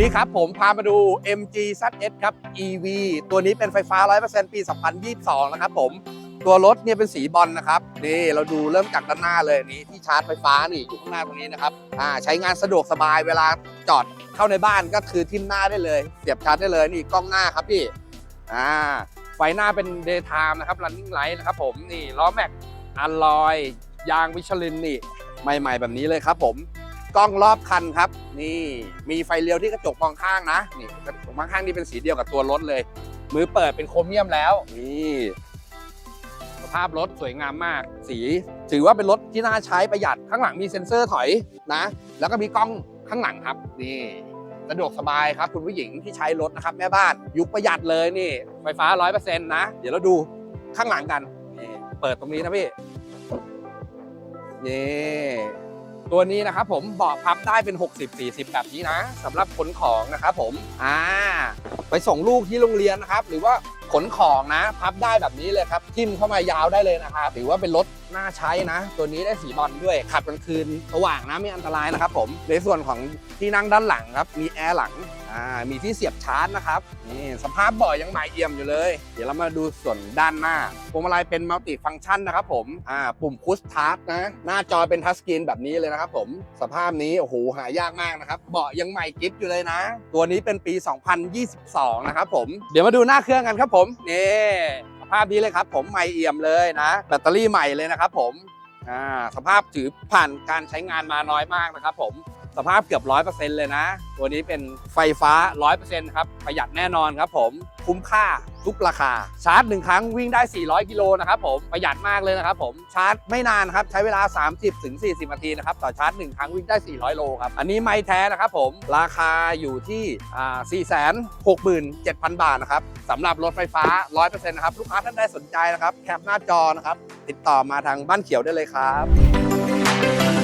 นี้ครับผมพามาดู MG ZS ครับ EV ตัวนี้เป็นไฟฟ้า 100%ปี 2022 นะครับผม ตัวรถเนี่ยเป็นสีบอลนะครับ นี่เราดูเริ่มจากด้านหน้าเลยนี่ที่ชาร์จไฟฟ้านี่อยู่ข้างหน้าตรงนี้นะครับ อ่าใช้งานสะดวกสบายเวลาจอดเข้าในบ้านก็คือทิมหน้าได้เลย เสียบชาร์จได้เลยนี่กล้องหน้าครับพี่ อ่า ไฟหน้าเป็น daytime นะครับ running light นะครับผม นี่ล้อแม็กอัลลอย ยางวิชลินนี่ ใหม่ ๆ แบบนี้เลยครับผม กล้องรอบคันครับ นี่มีไฟเลี้ยวที่กระจกมองข้างนะนี่กระจกมองข้างนี่เป็นสีเดียวกับตัวรถเลย มือเปิดเป็นโครเมียมแล้วนี่สภาพรถสวยงามมาก สีถือว่าเป็นรถที่น่าใช้ประหยัดข้างหลังมีเซ็นเซอร์ถอยนะ แล้วก็มีกล้องข้างหลังครับ นี่สะดวกสบายครับ คุณผู้หญิงที่ใช้รถนะครับ แม่บ้านยุคประหยัดเลยนี่ไฟฟ้า 100%นะ เดี๋ยวเราดูข้างหลังกันนี่เปิดตรงนี้นะพี่นี่ ตัวนี้นะครับผมเบาะพับได้เป็น 60-40 แบบนี้นะสำหรับขนของนะครับผมอ่าไปส่งลูกที่โรงเรียนนะครับ หรือว่าขนของนะ พับได้แบบนี้เลยครับ ทิ่มเข้ามายาวได้เลยนะครับถือว่าเป็นรถน่าใช้นะ ตัวนี้ได้สีบอลด้วย ขับกลางคืนสว่างนะไม่อันตรายนะครับผมในส่วนของที่นั่งด้านหลังครับมีแอร์หลัง อ่ามีที่เสียบชาร์จนะครับนี่สภาพเบาะยังใหม่เอี่ยมอยู่เลย เดี๋ยวเรามาดูส่วนด้านหน้าพวงมาลัยเป็นมัลติฟังก์ชันนะครับผมอ่าปุ่มพุชทาร์นะหน้าจอเป็นทัชสกรีนแบบนี้เลยนะครับผมสภาพนี้โอ้โหหายากมากนะครับเบาะยังใหม่กิฟต์อยู่เลยนะ ตัวนี้เป็นปี 2022 นะครับผมเดี๋ยวมาดูหน้าเครื่องกันครับผมนี่สภาพนี้เลยครับ ผมใหม่เอี่ยมเลยนะแบตเตอรี่ใหม่เลยนะครับผมอ่าสภาพถือผ่านการใช้งานมาน้อยมากนะครับผม สภาพเกือบ 100%เลยนะ ตัวนี้เป็นไฟฟ้า 100%ครับ ประหยัดแน่นอนครับผม คุ้มค่าทุกราคา ชาร์จหนึ่งครั้งวิ่งได้ 400 กิโลนะครับผม ประหยัดมากเลยนะครับผม ชาร์จไม่นานครับ ใช้เวลา 30ถึง40 นาทีนะครับ ต่อชาร์จหนึ่งครั้งวิ่งได้ 400 โลครับ อันนี้ไม่แท้นะครับผม ราคาอยู่ที่อ่า467,000 บาทนะครับสำหรับรถไฟฟ้า 100%นะครับ ลูกค้าท่านใดสนใจนะครับ แคปหน้าจอนะครับ ติดต่อมาทางบ้านเขียวได้เลยครับ